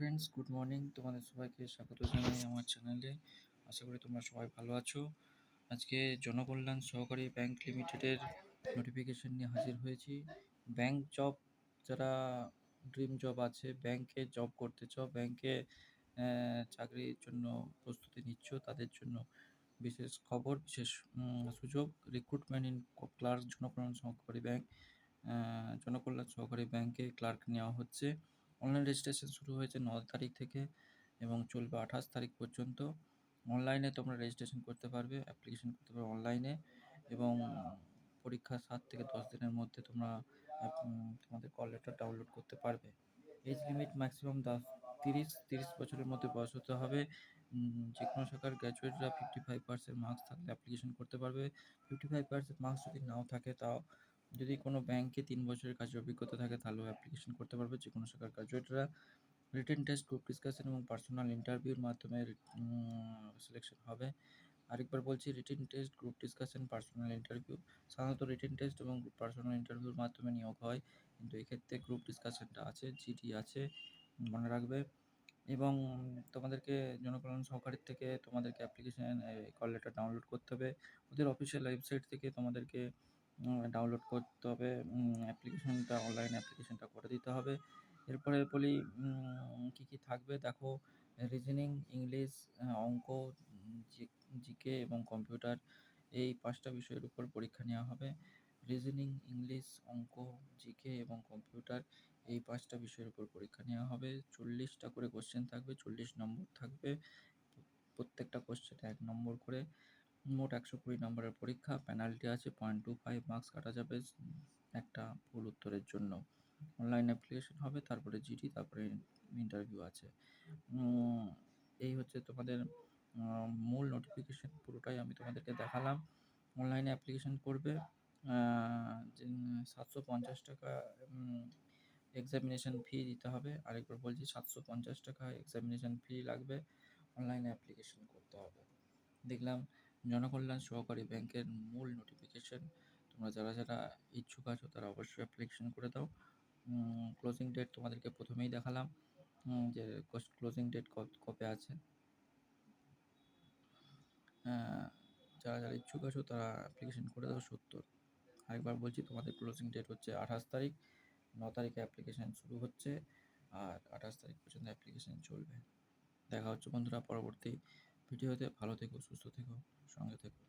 Friends good morning তোমাদের সবাইকে স্বাগত জানাই আমার চ্যানেলে আশা করি তোমরা সবাই ভালো আছো। আজকে জনকল্যাণ সহকারী ব্যাংক লিমিটেডের নোটিফিকেশন নিয়ে হাজির হয়েছি। ব্যাংক জব যারা ড্রিম জব আছে ব্যাংকে জব করতে চাও ব্যাংকে চাকরির জন্য প্রস্তুতি নিচ্ছ, তাদের জন্য বিশেষ খবর, বিশেষ সুযোগ। রিক্রুটমেন্ট ইন ক্লার্ক জনকল্যাণ সহকারী ব্যাংক জনকল্যাণ সহকারী ব্যাংকে ক্লার্ক নেওয়া হচ্ছে। অনলাইন রেজিস্ট্রেশন শুরু হয়েছে ন তারিখ থেকে এবং চলবে আঠাশ তারিখ পর্যন্ত। অনলাইনে তোমরা রেজিস্ট্রেশন করতে পারবে অ্যাপ্লিকেশন করতে পারবে অনলাইনে এবং পরীক্ষা সাত থেকে দশ দিনের মধ্যে তোমরা তোমাদের কল লেটার ডাউনলোড করতে পারবে। এজ লিমিট ম্যাক্সিমাম দশ তিরিশ তিরিশ বছরের মধ্যে বয়স হতে হবে। যে কোনো শাখার গ্র্যাজুয়েটরা ফিফটি ফাইভ পার্সেন্ট মার্কস থাকলে অ্যাপ্লিকেশন করতে পারবে। ফিফটি ফাইভ পার্সেন্ট মার্কস যদি নাও থাকে তাও যদি কোনো ব্যাংকে তিন বছরের কাজের অভিজ্ঞতা থাকে তাহলেও অ্যাপ্লিকেশন করতে পারবে যে কোনো শাখার গ্র্যাজুয়েটরা রিটেন টেস্ট গ্রুপ ডিসকাশন এবং পার্সোনাল ইন্টারভিউর মাধ্যমে সিলেকশন হবে। আরেকবার বলছি written test group discussion personal interview সাধারণত রিটেন টেস্ট এবং পার্সোনাল ইন্টারভিউর মাধ্যমে নিয়োগ হয়। কিন্তু এক্ষেত্রে গ্রুপ ডিসকাশনটা আছে জিডি আছে, মনে রাখবে। এবং তোমাদেরকে জনকল্যাণ সহকারীর থেকে তোমাদেরকে অ্যাপ্লিকেশন কল লেটার ডাউনলোড করতে হবে। ওদের অফিসিয়াল ওয়েবসাইট থেকে তোমাদেরকে ডাউনলোড করতে হবে। অ্যাপ্লিকেশনটা অনলাইন অ্যাপ্লিকেশনটা করে দিতে হবে। এরপরে বলি কী কী থাকবে? দেখো রিজনিং ইংলিশ অঙ্ক জিকে এবং কম্পিউটার এই পাঁচটা বিষয়ের উপর পরীক্ষা নেওয়া হবে। রিজনিং ইংলিশ অঙ্ক, জিকে এবং কম্পিউটার এই পাঁচটা বিষয়ের উপর পরীক্ষা নেওয়া হবে। চল্লিশটা করে কোশ্চেন থাকবে, চল্লিশ নম্বর থাকবে। প্রত্যেকটা কোশ্চেনে এক নম্বর করে। মোট একশো কুড়ি নম্বরের পরীক্ষা পেনাল্টি আছে পয়েন্ট টু ফাইভ মার্কস কাটা যাবে, একটা ভুল উত্তরের জন্য। অনলাইন অ্যাপ্লিকেশন হবে, তারপরে জিডি তারপরে ইন্টারভিউ আছে। এই হচ্ছে তোমাদের মূল নোটিফিকেশন পুরোটাই আমি তোমাদেরকে দেখালাম। অনলাইনে অ্যাপ্লিকেশন করবে সাতশো পঞ্চাশ টাকা এক্সামিনেশন ফি দিতে হবে। আরেকবার বলছি, সাতশো পঞ্চাশ টাকা এক্সামিনেশন ফি লাগবে। অনলাইনে অ্যাপ্লিকেশন করতে হবে। দেখলাম জনকল্যাণ সহকারী ব্যাংকের মূল নোটিফিকেশন তোমরা যারা যারা ইচ্ছুক আছো তারা অবশ্যই অ্যাপ্লিকেশন করে দাও। ক্লোজিং ডেট তোমাদেরকে প্রথমেই দেখালাম যে ক্লোজিং ডেট কবে আছে। যারা যারা ইচ্ছুক আছো তারা অ্যাপ্লিকেশন করে দাও সত্তর। আরেকবার বলছি, তোমাদের ক্লোজিং ডেট হচ্ছে আঠাশ তারিখ, ন তারিখে অ্যাপ্লিকেশান শুরু হচ্ছে, আর আঠাশ তারিখ পর্যন্ত অ্যাপ্লিকেশান চলবে। দেখা হচ্ছে বন্ধুরা পরবর্তী ভিডিওতে ভালো থেকো সুস্থ থেকো সঙ্গে থেকো।